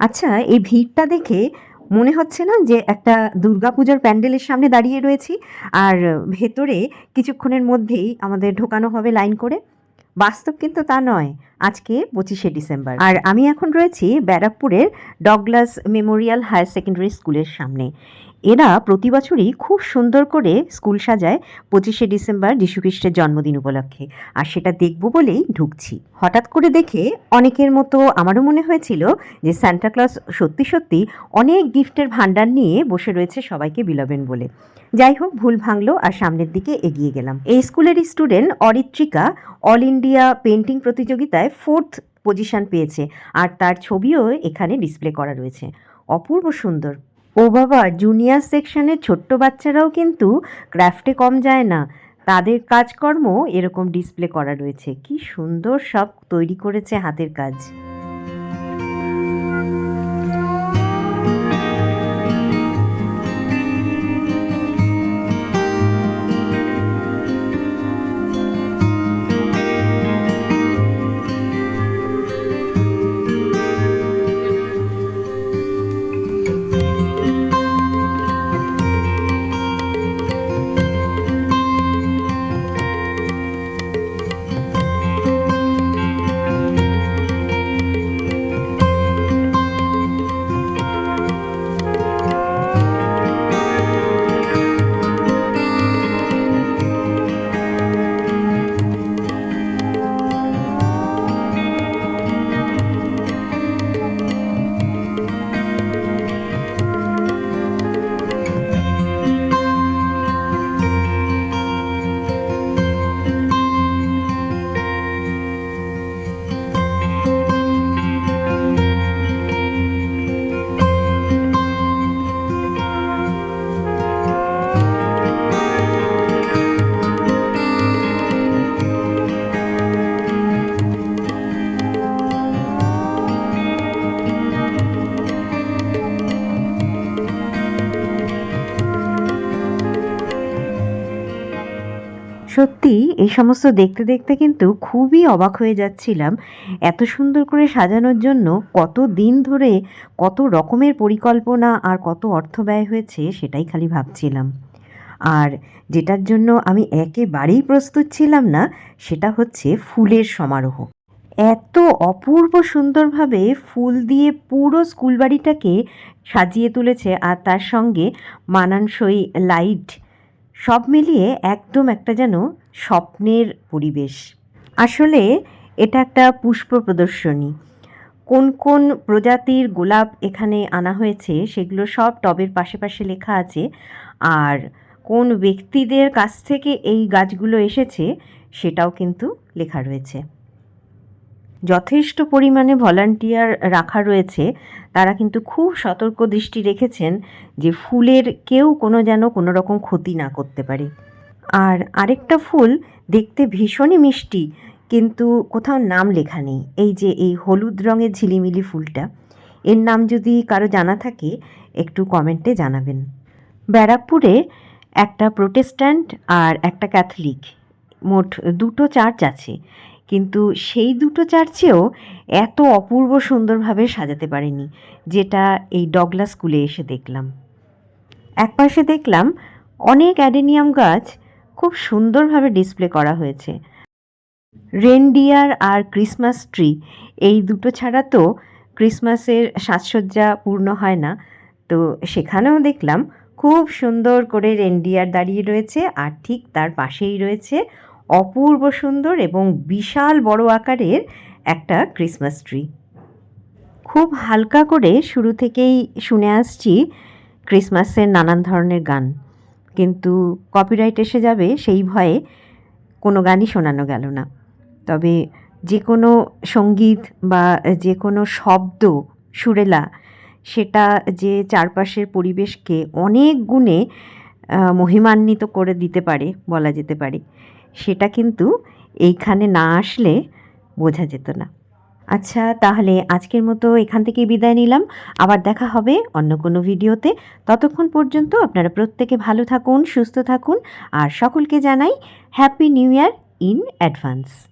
আচ্ছা এই ভিড়টা দেখে মনে হচ্ছে না যে একটা দুর্গাপূজার প্যান্ডেলের সামনে দাঁড়িয়ে রয়েছি? আর ভেতরে কিছুক্ষণের মধ্যেই আমাদের ঢোকানো হবে লাইন করে। বাস্তব কিন্তু তা নয়। আজকে পঁচিশে ডিসেম্বর। আর আমি এখন রয়েছি ব্যারাকপুরের ডগলাস মেমোরিয়াল হায়ার সেকেন্ডারি স্কুলের সামনে। এরা প্রতি বছরই খুব সুন্দর করে স্কুল সাজায় পঁচিশে ডিসেম্বর যীশুখ্রিস্টের জন্মদিন উপলক্ষে। আর সেটা দেখব বলেই ঢুকছি। হঠাৎ করে দেখে অনেকের মতো আমারও মনে হয়েছিল যে সান্টা ক্লজ সত্যি সত্যি অনেক গিফটের ভাণ্ডার নিয়ে বসে রয়েছে সবাইকে বিলাবেন বলে। যাই হোক, ভুল ভাঙলো আর সামনের দিকে এগিয়ে গেলাম। এই স্কুলেরই student Aritrika all India painting প্রতিযোগিতায় ফোর্থ পজিশন পেয়েছে আর তার ছবিও এখানে ডিসপ্লে করা রয়েছে। অপূর্ব সুন্দর। ও বাবা জুনিয়র সেকশনের ছোট্ট বাচ্চারাও কিন্তু ক্রাফটে কম যায় না। তাদের কাজকর্ম এরকম ডিসপ্লে করা রয়েছে। কি সুন্দর সব তৈরি করেছে হাতের কাজ। সত্যি, এই সমস্ত দেখতে দেখতে কিন্তু খুবই অবাক হয়ে যাচ্ছিলাম। এত সুন্দর করে সাজানোর জন্য কত দিন ধরে কত রকমের পরিকল্পনা আর কত অর্থ ব্যয় হয়েছে সেটাই খালি ভাবছিলাম। আর যেটার জন্য আমি একেবারেই প্রস্তুত ছিলাম না, সেটা হচ্ছে ফুলের সমারোহ। এত অপূর্ব সুন্দরভাবে ফুল দিয়ে পুরো স্কুল বাড়িটাকে সাজিয়ে তুলেছে আর তার সঙ্গে মানানসই লাইট সব মিলিয়ে একদম একটা যেন স্বপ্নের পরিবেশ। আসলে এটা একটা পুষ্প প্রদর্শনী। কোন কোন প্রজাতির গোলাপ এখানে আনা হয়েছে সেগুলো সব টবের পাশে পাশে লেখা আছে। আর কোন ব্যক্তিদের কাছ থেকে এই গাছগুলো এসেছে সেটাও কিন্তু লেখা রয়েছে। যথেষ্ট পরিমাণে ভলান্টিয়ার রাখা রয়েছে, তারা কিন্তু খুব সতর্ক দৃষ্টি রেখেছেন যে ফুলের কেউ কোনো যেন কোনো রকম ক্ষতি না করতে পারে। আর আরেকটা ফুল দেখতে ভীষণই মিষ্টি, কিন্তু কোথাও নাম লেখা নেই, এই যে এই হলুদ রঙের ঝিলিমিলি ফুলটা। এর নাম যদি কারও জানা থাকে, একটু কমেন্টে জানাবেন। ব্যারাকপুরে একটা প্রোটেস্ট্যান্ট আর একটা ক্যাথলিক, মোট দুটো চার্চ আছে। কিন্তু সেই দুটো চার্চেও এত অপূর্ব সুন্দরভাবে সাজাতে পারেনি, যেটা এই ডগলা স্কুলে এসে দেখলাম। একপাশে দেখলাম অনেক অ্যাডেনিয়াম গাছ খুব সুন্দরভাবে ডিসপ্লে করা হয়েছে। রেনডিয়ার আর ক্রিসমাস ট্রি, এই দুটো ছাড়া তো ক্রিসমাসের সাজসজ্জা পূর্ণ হয় না। তো সেখানেও দেখলাম খুব সুন্দর করে রেনডিয়ার দাঁড়িয়ে রয়েছে আর ঠিক তার পাশেই রয়েছে অপূর্ব সুন্দর এবং বিশাল বড় আকারের একটা ক্রিসমাস ট্রি খুব হালকা করে শুরু থেকেই শুনে আসছি ক্রিসমাসের নানান ধরনের গান। কিন্তু কপিরাইট এসে যাবে সেই ভয়ে কোনো গানই শোনানো গেল না। তবে যে কোনো সংগীত বা যে কোনো শব্দ, সুরেলা, সেটা যে চারপাশের পরিবেশকে অনেক গুণে মহিমান্বিত করে দিতে পারে, বলা যেতে পারে। সেটা কিন্তু এইখানে না আসলে বোঝা যেত না। আচ্ছা তাহলে আজকের মতো এখান থেকে বিদায় নিলাম। আবার দেখা হবে অন্য কোনো ভিডিওতে। ততক্ষণ পর্যন্ত আপনারা প্রত্যেকে ভালো থাকুন, সুস্থ থাকুন। আর সকলকে জানাই happy new year in advance